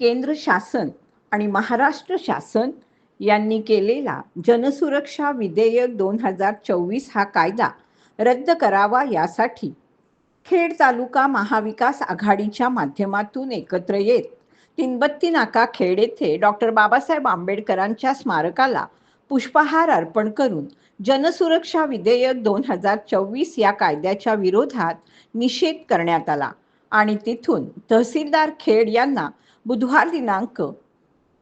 केंद्र शासन आणि महाराष्ट्र शासन यांनी केलेला जनसुरक्षा विधेयक दोन हजार चोवीस हा कायदा रद्द करावा यासाठी खेड तालुका महाविकास आघाडीच्या माध्यमातून एकत्र येत तिनबत्ती नाका खेड येथे डॉक्टर बाबासाहेब आंबेडकरांच्या स्मारकाला पुष्पहार अर्पण करून जनसुरक्षा विधेयक दोन हजार चोवीस या कायद्याच्या विरोधात निषेध करण्यात आला. आणि तिथून तहसीलदार खेड यांना बुधवार दिनांक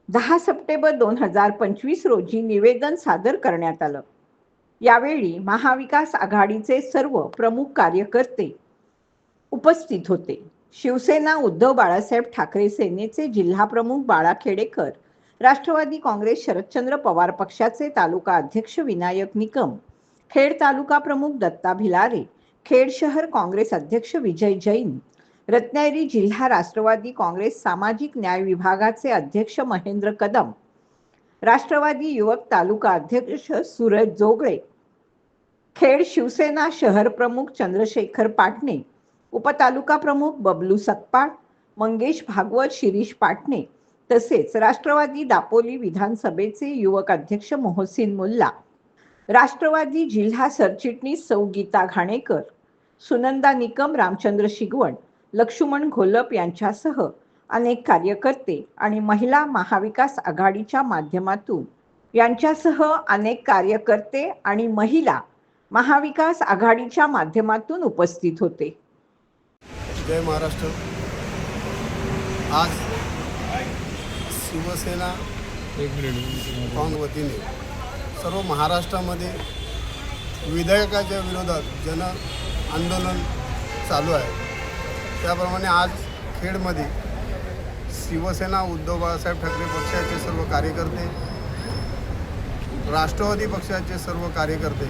दहा सप्टेंबर दोन हजार पंचवीस रोजी निवेदन सादर करण्यात आलं. यावेळी महाविकास आघाडीचे सर्व प्रमुख कार्यकर्ते उपस्थित होते. शिवसेना उद्धव बाळासाहेब ठाकरे सेनेचे जिल्हाप्रमुख बाळा खेडेकर राष्ट्रवादी काँग्रेस शरदचंद्र पवार पक्षाचे तालुका अध्यक्ष विनायक निकम खेड तालुका प्रमुख दत्ता भिलारे खेड शहर काँग्रेस अध्यक्ष विजय जैन रत्नागिरी जिल्हा राष्ट्रवादी काँग्रेस सामाजिक न्याय विभागाचे अध्यक्ष महेंद्र कदम राष्ट्रवादी युवक तालुका अध्यक्ष सूरज जोगळे खेड शिवसेना शहर प्रमुख चंद्रशेखर पाटणे उपतालुका प्रमुख बबलू सकपाळ मंगेश भागवत शिरीष पाटणे तसेच राष्ट्रवादी दापोली विधानसभेचे युवक अध्यक्ष मोहसिन मुल्ला राष्ट्रवादी जिल्हा सरचिटणीस सौ गीता घाणेकर सुनंदा निकम रामचंद्र शिगवण लक्ष्मण घोलप यांच्यासह अनेक कार्यकर्ते आणि महिला महाविकास आघाडीच्या माध्यमातून यांच्यासह अनेक कार्यकर्ते आणि महिला महाविकास आघाडीच्या माध्यमातून उपस्थित होते. जय महाराष्ट्र. आज शिवसेना काँग वतीने सर्व महाराष्ट्रामध्ये विधेयकाच्या विरोधात जन आंदोलन चालू आहे. त्याप्रमाणे आज खेडमध्ये शिवसेना उद्धव बाळासाहेब ठाकरे पक्षाचे सर्व कार्यकर्ते राष्ट्रवादी पक्षाचे सर्व कार्यकर्ते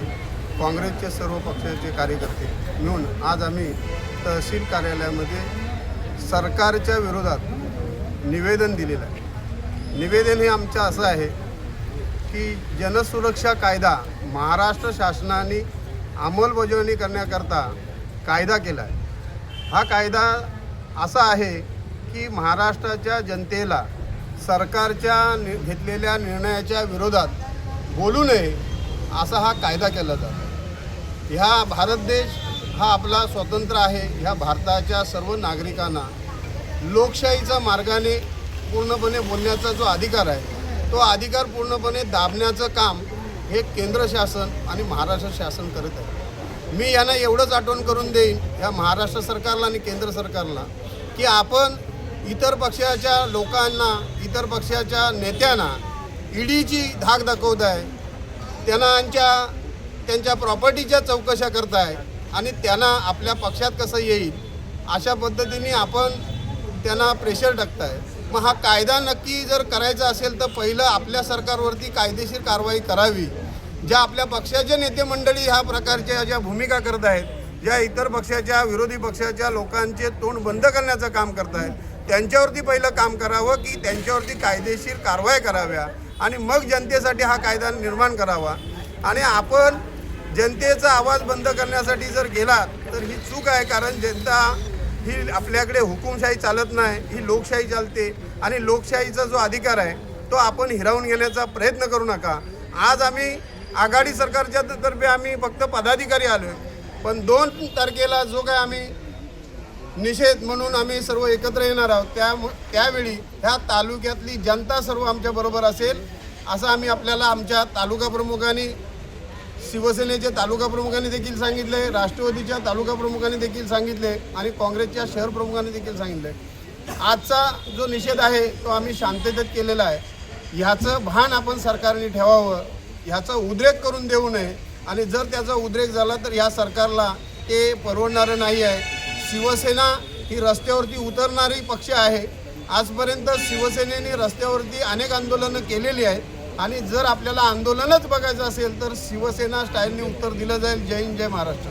काँग्रेसचे सर्व पक्षाचे कार्यकर्ते मिळून आज आम्ही तहसील कार्यालयामध्ये सरकारच्या विरोधात निवेदन दिलेलं आहे. निवेदन हे आमचं असं आहे की जनसुरक्षा कायदा महाराष्ट्र शासनाने अंमलबजावणी करण्याकरता कायदा केला आहे. हा कायदा असा आहे की महाराष्ट्राच्या जनतेला सरकारच्या नि घेतलेल्या निर्णयाच्या विरोधात बोलू नये असा हा कायदा केला जातो. ह्या भारत देश हा आपला स्वतंत्र आहे ह्या भारताच्या सर्व नागरिकांना लोकशाहीच्या मार्गाने पूर्णपणे बोलण्याचा जो अधिकार आहे तो अधिकार पूर्णपणे दाबण्याचं काम हे केंद्र शासन आणि महाराष्ट्र शासन करत आहे. मी यांना एवढंच आठवण करून देईन ह्या महाराष्ट्र सरकारला आणि केंद्र सरकारला की आपण इतर पक्षाच्या लोकांना इतर पक्षाच्या नेत्यांना ईडीची धाक दाखवत आहे त्यांच्या त्यांच्या प्रॉपर्टीच्या चौकशा करताय आणि त्यांना आपल्या पक्षात कसं येईल अशा पद्धतीने आपण त्यांना प्रेशर टाकताय. मग हा कायदा नक्की जर करायचा असेल तर पहिलं आपल्या सरकारवरती कायदेशीर कारवाई करावी. ज्या आपल्या पक्षाचे नेते मंडळी ह्या प्रकारच्या ज्या भूमिका करत आहेत ज्या इतर पक्षाच्या विरोधी पक्षाच्या लोकांचे तोंड बंद करण्याचं काम करत आहेत त्यांच्यावरती पहिलं काम करावं की त्यांच्यावरती कायदेशीर कारवाई कराव्या आणि मग जनतेसाठी हा कायदा निर्माण करावा. आणि आपण जनतेचा आवाज बंद करण्यासाठी जर गेलात तर ही चूक आहे कारण जनता ही आपल्याकडे हुकुमशाही चालत नाही ही लोकशाही चालते आणि लोकशाहीचा जो अधिकार आहे तो आपण हिरावून घेण्याचा प्रयत्न करू नका. आज आम्ही आघाडी सरकारच्या तर्फे आम्ही फक्त पदाधिकारी आलो आहे पण दोन तारखेला जो काय आम्ही निषेध म्हणून आम्ही सर्व एकत्र येणार आहोत त्या त्यावेळी ह्या तालुक्यातली जनता सर्व आमच्याबरोबर असेल असं आम्ही आपल्याला आमच्या तालुका प्रमुखांनी शिवसेनेच्या तालुका प्रमुखांनी देखील सांगितले राष्ट्रवादीच्या तालुका प्रमुखांनी देखील सांगितले आणि काँग्रेसच्या शहर प्रमुखांनी देखील सांगितले आजचा जो निषेध आहे तो आम्ही शांततेत केलेला आहे. ह्याचं भान आपण सरकारने ठेवावं. ह्याचा उद्रेक करून देऊ नये. आणि जर त्याचा उद्रेक झाला तर ह्या सरकारला ते परवडणारं नाही आहे. शिवसेना ही रस्त्यावरती उतरणारी पक्ष आहे. आजपर्यंत शिवसेनेने रस्त्यावरती अनेक आंदोलनं केलेली आहेत. आणि जर आपल्याला आंदोलनच बघायचं असेल तर शिवसेना स्टाईलने उत्तर दिलं जाईल. जय हिंद जय महाराष्ट्र.